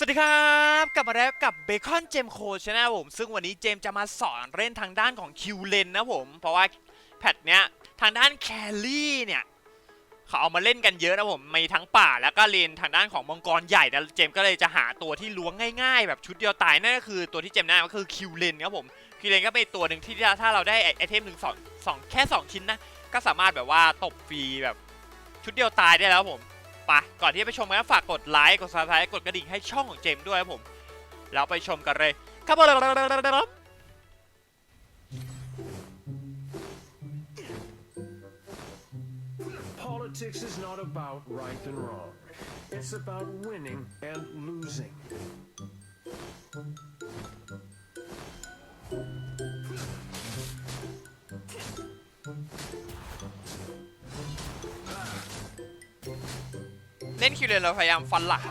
สวัสดีครับ กลับมาแล้วกับเบคอนเจมโคชนะผม ซึ่งวันนี้เจมจะมาสอนเล่นทางด้านของคิวเลนนะผม เพราะว่าแพทเนี้ยทางด้านแครี่เนี่ย เขาเอามาเล่นกันเยอะนะผม มีทั้งป่าแล้วก็เลนทางด้านของมังกรใหญ่นะเจมก็เลยจะหาตัวที่ล้วงง่ายๆ แบบชุดเดียวตายนั่นก็คือตัวที่เจมแนะนำก็คือคิวเลนครับผม คิวเลนก็เป็นตัวหนึ่งที่ถ้าเราได้ไอเทมถึงสองสองแค่สองชิ้นนะ ก็สามารถแบบว่าตบฟรีแบบชุดเดียวตายได้แล้วผม ปก่อนที่จะไปชมกันฝากกดไลค์กดซับสไครต์กดกระดิ่งให้ช่องของเจมด้วยครับผมแล้วไปชมกันเลยครับผม ล่นคิวเลนเราพยายามฟันหลัง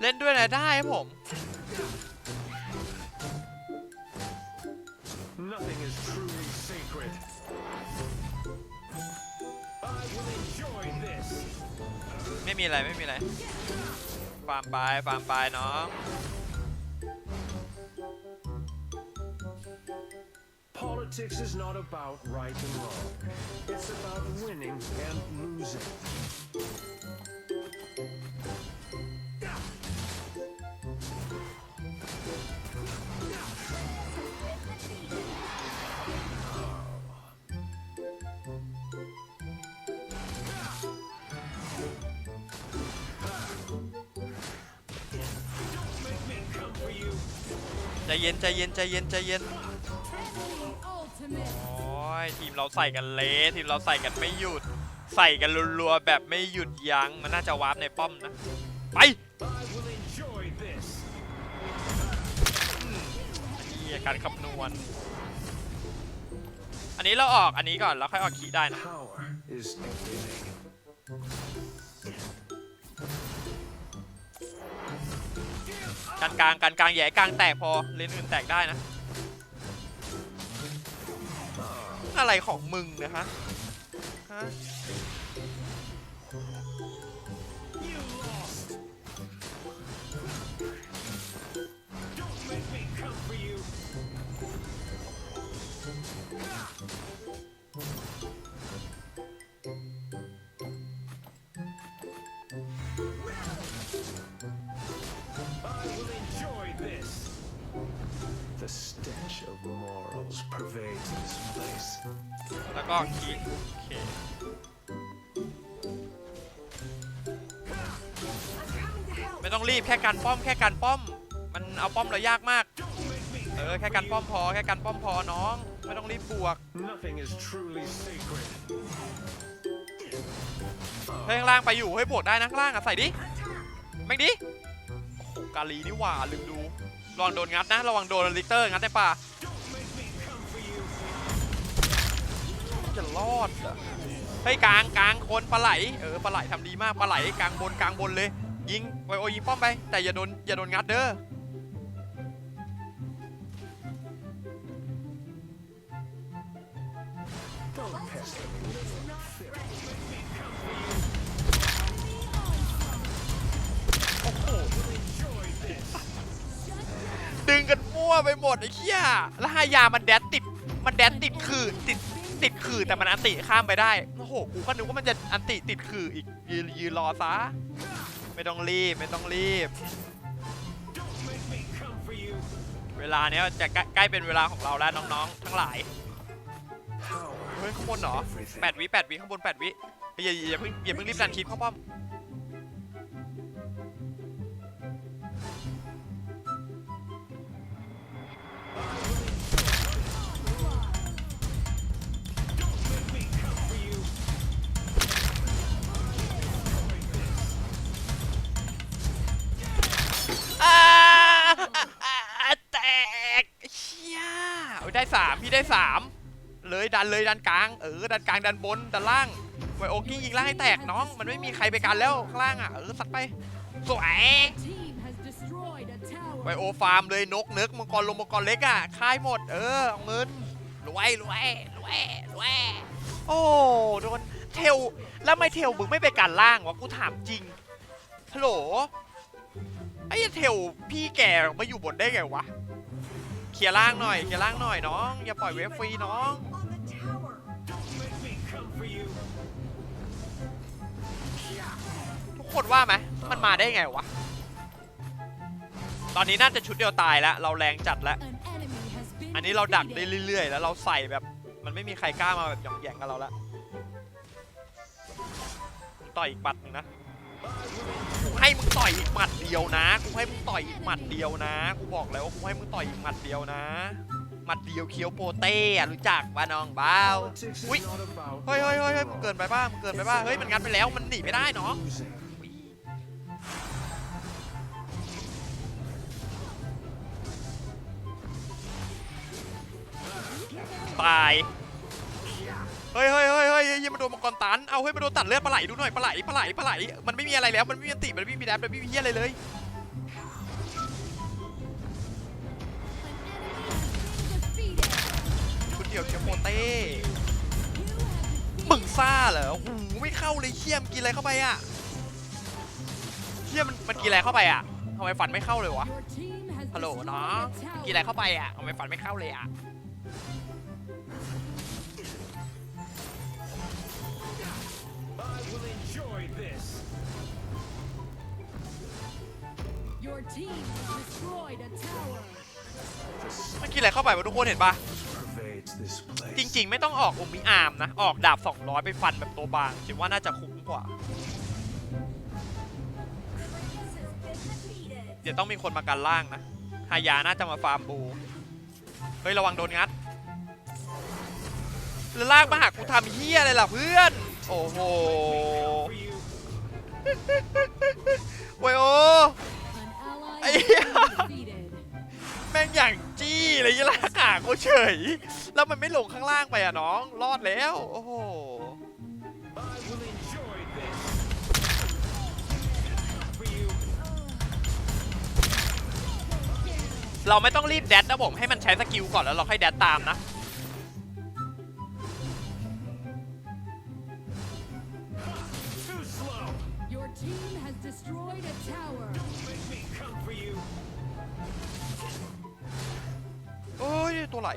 เล่นด้วยนะได้ครับผม ไม่มีอะไรไม่มีอะไรฟาร์มไปฟาร์มไปเนาะ Politics is not about right and wrong. It's about winning and losing. ใจเย็นใจเย็นใจเย็นใจเย็นโอ้ยทีมเราใส่กันเละทีมเราใส่กันไม่หยุด ใส่กันรัวๆแบบไม่หยุดยั้งมันน่าจะวาร์ปในป้อมนะไปนี่การคำนวณ อันนี้เราออกอันนี้ก่อนแล้วค่อยออกขีได้นะ กันกลางกันกลางแย่กลางแตกพอเลนอื่นแตกได้นะ อะไรของมึงนะฮะฮะ The stench of morals pervades this place. แล้วก็ขีโอเค ไม่ต้องรีบแค่กันป้อมแค่กันป้อม มันเอาป้อมเรายากมาก เออแค่กันป้อมพอแค่กันป้อมพอน้อง ไม่ต้องรีบบวก Nothing is truly sacred. เฮ้ยข้างล่างไปอยู่เฮ้ยบวกได้นะข้างล่างอะใส่ดิแม่งดิโอ้โหกาลีนี่หว่าลืมดู ระวังโดนงัดนะ ระวังโดนลิกเตอร์งัดในป่าจะรอดเหรอเฮ้ยกลางกลางคนปลาไหล เออปลาไหลทำดีมากปลาไหลกลางบนกลางบนเลย ยิงไวโอยิงป้อมไป แต่อย่าโดนอย่าโดนงัดเด้อ มั่วไปหมดไอ้เหี้ยแล้วฮายามันแดดติด มันแดดติดขื่อติดติดขื่อแต่มันอันติข้ามไปได้โอ้โหกูก็นึกว่ามันจะอันติติดขื่ออีกยืนยืนรอซะไม่ต้องรีบไม่ต้องรีบ เวลาเนี้ยจะใกล้เป็นเวลาของเราแล้วน้องๆ ทั้งหลายเฮ้ยข้างบนเหรอแปดวิแปดวิข้างบนแปดวิอย่าอย่าอย่าเพิ่งอย่าเพิ่งรีบดันคลิปเข้าป้อม อ่าอ่าแตกเชี่ยโอ้ยได้สามพี่ได้สามเลยดันเลยดันกลาง เออดันกลางดันบนดันล่างไวโอกิ้งยิงล่างให้แตกน้อง มันไม่มีใครไปกันแล้วข้างล่างอะเออสัดไปสวย ไบโอฟาร์มเลยนกเนึกมังกรลงมังกรเล็กอะค่ายหมด เออเอาเงินรวยรวยรวยรวยโอ้โดนเทลแล้วไม่เทลมึงไม่ไปการล่างวะกูถามจริงฮัลโหลไอ้เทลพี่แกมาอยู่บนได้ไงวะเคลียร์ล่างหน่อยเคลียร์ล่างหน่อยน้องอย่าปล่อยเวฟฟรีน้องทุกคนว่าไหมมันมาได้ไงวะ ตอนนี้น่าจะชุดเดียวตายแล้ว เราแรงจัดแล้ว An enemy has been อันนี้เราดักได้ defeated. เรื่อยๆ แล้วเราใส่แบบ มันไม่มีใครกล้ามาแบบหย่องแหย่งกับเราแล้วมึงต่อยอีกหมัดหนึงนะกูให้มึงต่อยอีกหมัดเดียวนะ กูให้มึงต่อยอีกหมัดเดียวนะ กูบอกแล้วว่ากูให้มึงต่อยอีกหมัดเดียวนะ หมัดเดียวเคี้ยวโปเต้อะรู้จักป่ะน้องบ้าว Politics is Ui. not about เฮ้ยเฮ้ยเฮ้ยเฮ้ยมึงเกินไปป่ะมึงเกินไปป่ะเฮ้ยมันงัดไปแล้วมันหนีไม่ได้เนาะ ตาย เฮ้ยเฮ้ยเฮ้ยเฮ้ยยังมาโดนมังกรตัน เอาเฮ้ยมาโดนตัดเลือดปลาไหลดูหน่อยปลาไหลปลาไหลปลาไหล มันไม่มีอะไรแล้ว มันไม่มีติมันไม่มีแดบมันไม่มีเฮียอะไรเลย An enemy has been defeated. ชุดเดียวเชียวโปเต้ มึงซ่าเหรอโอ้โหไม่เข้าเลยเชี่ยมกินอะไรเข้าไปอะเชี่ยมันมันกินอะไรเข้าไปอะทำไมฟันไม่เข้าเลยวะ ฮัลโหล destroyed น้องกินอะไรเข้าไปอะทำไมฟันไม่เข้าเลยอะ enjoy this. Your team has destroyed a tower. มันกินอะไรเข้าไปวะทุกคนเห็นปะ Pervades this place. จริงๆ ไม่ต้องออกอมิอาร์มนะ ออกดาบ 200 ไปฟันแบบตัวบางจิว่าน่าจะคุ้มกว่า เดี๋ยวต้องมีคนมากันล่างนะฮายาน่าจะมาฟาร์มบู เฮ้ย ระวังโดนงัด แล้วลากมาหากูทำเฮียอะไรล่ะเพื่อน โอ้โห For you. โวยโอ An ally Ây has da. been defeated. แม่งอย่างจี้เลยยี่ลากหากูเฉย แล้วมันไม่ลงข้างล่างไปอะน้อง รอดแล้ว โอ้โหเราไม่ต้องรีบแดดนะผมให้มันใช้สกิลก่อนแล้วเราค่อยแดดตามนะ destroyed a tower. Let me come for you. โอ้ย ตัวไหล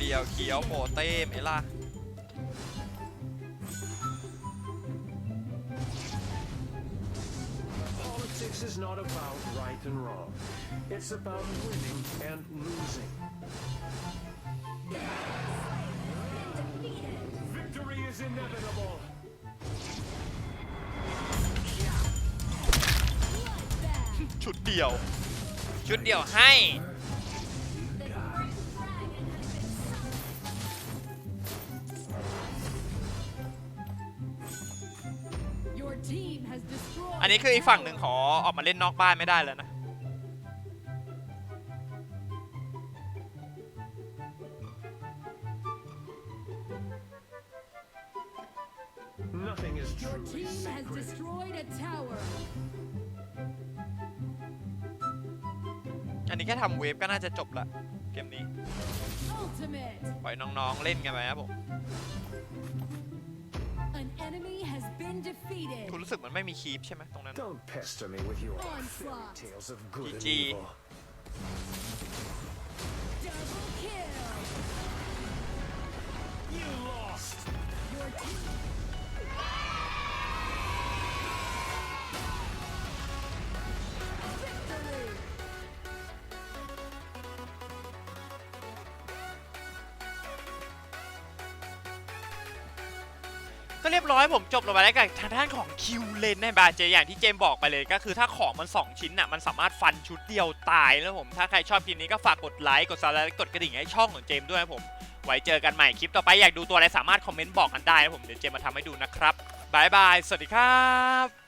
เดียวเขียวโปเต้ไหมล่ะ Politics is not about right and wrong. It's about winning and losing. Victory is inevitable. ชุดเดียว ชุดเดียวให้ นนี้คืออีกฝั่งหนึ่งขอออกมาเล่นนอกบ้านไม่ได้แล้วนะ Nothing is Your truly team has sacred. destroyed a tower. อันนี้แค่ทำเวฟก็น่าจะจบละเกมนี้ Ultimate. ปล่อยน้องๆเล่นกันไปครับผม An enemy has been defeated. คุณ รู้สึกมันไม่มีคีปใช่ไหมตรงนั้น Don't pester me with your fairy Onslaught. tales of good and GG. evil. Double kill. You ก็เรียบร้อยผมจบลงไปแล้วกับทางด้านของคิวเลนในบาเจอย่างที่เจมบอกไปเลยก็คือถ้าของมัน 2 ชิ้นน่ะมันสามารถฟันชุดเดียวตายแล้วผม ถ้าใครชอบคลิปนี้ก็ฝากกดไลค์กดซับและกดกระดิ่งให้ช่องของเจมด้วยนะผมไว้เจอกันใหม่คลิปต่อไปอยากดูตัวอะไรสามารถคอมเมนต์บอกกันได้นะผมเดี๋ยวเจมมาทำให้ดูนะครับบายบายสวัสดีครับ